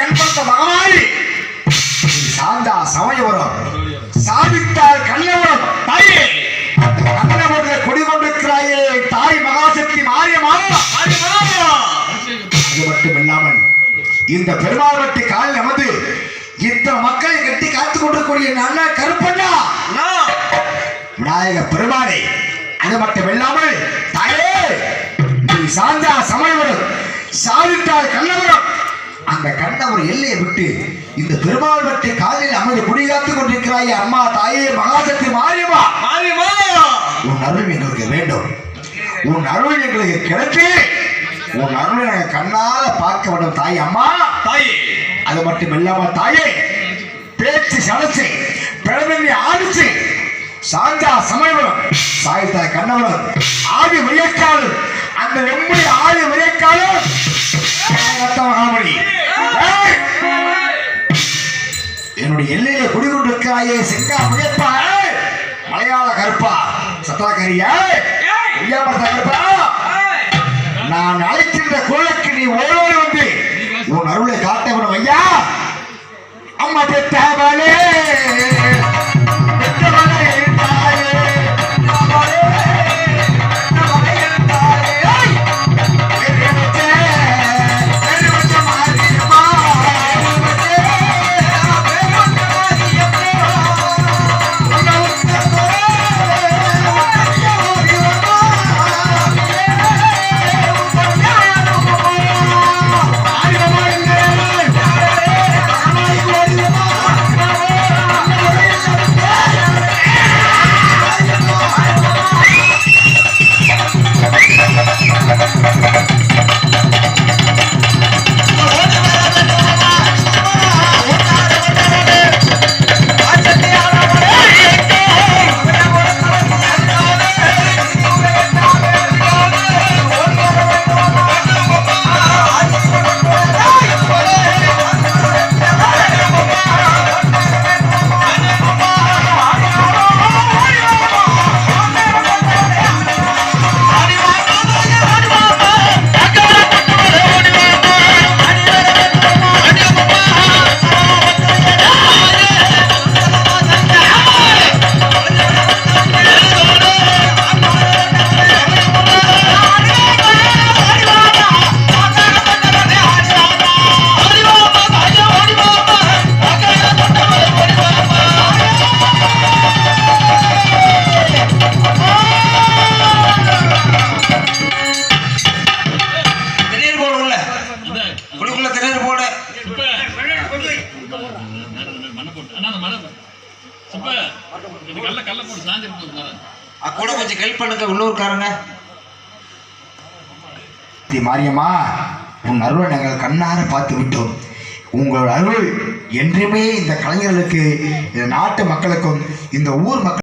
கண்பட்ட மகமாரி சாந்தா சமயபுரம் சாதித்தால் கண்ணபுரம் தாயே கண்ணபுரத்தில் குடிகொண்டிருக்கிறாயே தாய் மகாசக்தி மாரியம்மா. அது மட்டும் இல்லாமல் இந்த பெருமாள் வட்டி காலில் அமர்ந்து இத்தனை மக்களை கட்டி காத்துக் கொண்டிருக்கூடிய அண்ணன் கருப்பண்ணா. அண்ணா. விநாயக பெருமாளை அது மட்டும் இல்லாமல் தாயே நீ சாந்தா சமயபுரம் சாதித்தால் கண்ணபுரம் அந்த கண்ணபுரம் எல்லையை விட்டு இந்த பெருமாள் வட்டி காலில் அமர்ந்து குடிகாத்துக் கொண்டிருக்கிறாய் அம்மா தாயே மகாசக்தி மாரியம்மா. மாரியம்மா! உன் அருள் எங்களுக்கு வேண்டும். உன் அருள் எங்களுக்கு கிடைத்து உன் அருளை நாங்கள் கண்ணால பார்க்க வேண்டும் தாய் அம்மா. தாயே! அது மட்டும் இல்லாம தாயே பேச்சு சலச்சு பிறந்தண்ணி ஆடிச்சு சாந்தா சமயபுரம் சாய்த்தா கண்ணபுரம் ஆதி வியக்காடு என்னுடைய எல்லையிலே குடிகொண்டிருக்கிறாயே செங்கா முயப்பா! மலையாள கருப்பா சத்தாக்கரியா கருப்பா. நான் அழைக்கின்ற குரலுக்கு நீ ஓடோடி வந்து உன் அருளை காட்ட வேண்டும் ஐயா. அம்மா பெத்தவளே அ, கூட கொஞ்சம் ஹெல்ப் பண்ணுங்க உள்ளூர்காரங்க தி மாரியம்மா உன் அருளை நாங்கள் கண்ணார பார்த்து விட்டோம். உங்களோட அருள் என்றுமே இந்த கலைஞர்களுக்கு இந்த நாட்டு மக்களுக்கும் இந்த ஊர் மக்கள்